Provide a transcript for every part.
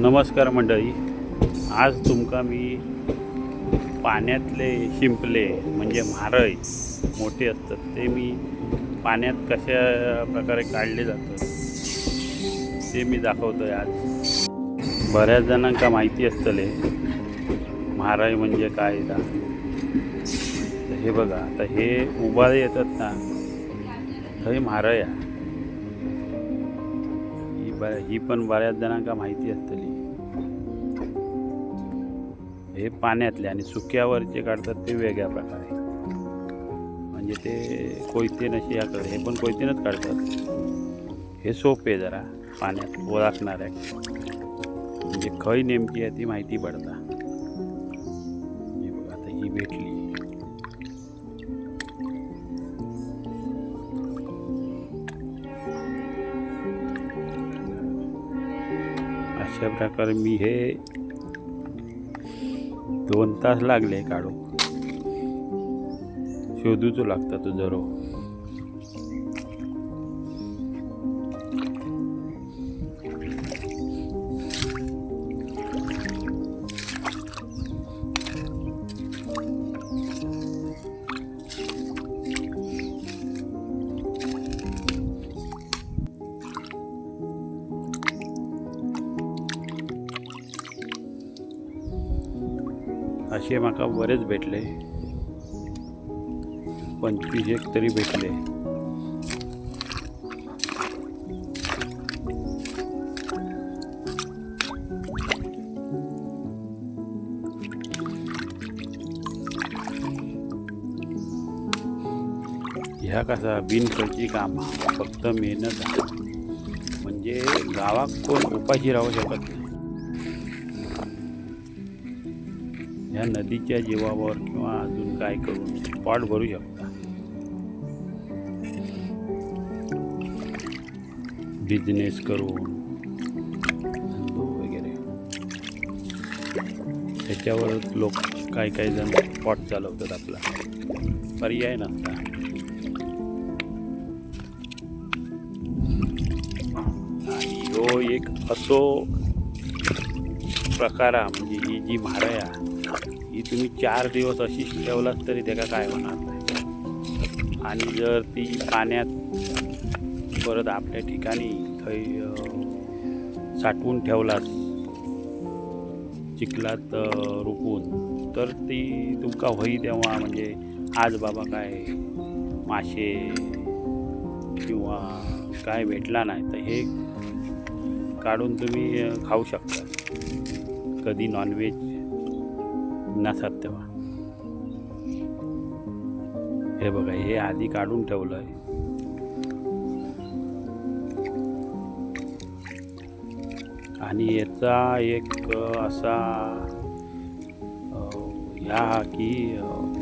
नमस्कार मंडळी. आज तुमका मी पाण्यातले शिंपले म्हणजे म्हारय मोठे असतात ते मी पाण्यात कशा प्रकारे काढले जातात ते मी दाखवतो आहे आज. बऱ्याच जणांका माहिती असतले म्हारय म्हणजे काय तर हे बघा आता हे उभारे येतात ना थंय म्हारय आहे. ही ही पण बऱ्याच जणांका माहिती असतली. हे पाण्यातले आणि सुक्यावरचे काढतात ते वेगळ्या प्रकारे. म्हणजे ते कोयते नशी याकडे हे पण कोयतेनंच काढतात. हे सोपे जरा पाण्यात ओळखणार. आहे म्हणजे खय नेमकी आहे ती माहिती पडता. आता ही भेटली. अशा प्रकारे मी हे दोन तास लागले काढू शोधूचो लागता तो जरो. असे म्हाका बरेच भेटले. पंचवीस एक तरी भेटले. ह्या कसा बिनखर्ची काम फक्त मेहनत. म्हणजे गावात कोण उपाशी राहू शकत नाही. ह्या नदीच्या जीवावर किंवा अजून काय करून पाठ भरू शकता. बिझनेस करून वगैरे. त्याच्यावरच लोक काही काही जण पॉट चालवतात आपला. पर्याय नसता. आणि ह्यो एक असो प्रकार म्हणजे ही जी म्हारया ही तुम्ही चार दिवस अशीच ठेवलात तरी त्याला काय होणार नाही. आणि जर ती पाण्यात परत आपल्या ठिकाणी थंय साठवून ठेवलात चिखलात रोपून रुपून तर ती तुमका होई तेव्हा म्हणजे आज बाबा काय मासे किंवा काय भेटला नाही तर हे काढून तुम्ही खाऊ शकता. कधी नॉनव्हेज नसतात तेव्हा. हे बघा हे आधी काढून ठेवलं आहे आणि याचा एक असा ह्या की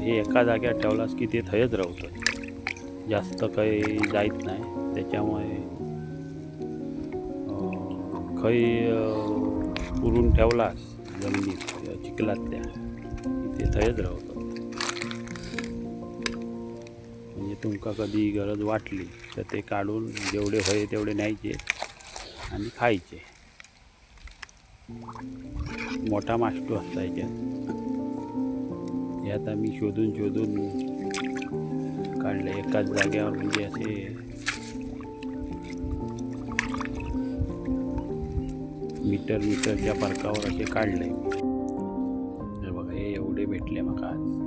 हे एका जाग्यात ठेवलास की ते थयच राहतं जास्त काही जायत नाही. त्याच्यामुळे खै खय पुरून ठेवलास जमिनीत चिखलात चिखलातल्या. की ते म्हणजे तुमका कधी गरज वाटली तर ते काढून जेवढे होय तेवढे न्यायचे आणि खायचे. मोठा मास्टू असता याच्यात. यात आम्ही शोधून शोधून काढले. एकाच जाग्यावर म्हणजे असे मीटर मीटरच्या फरकावर असे काढले. हे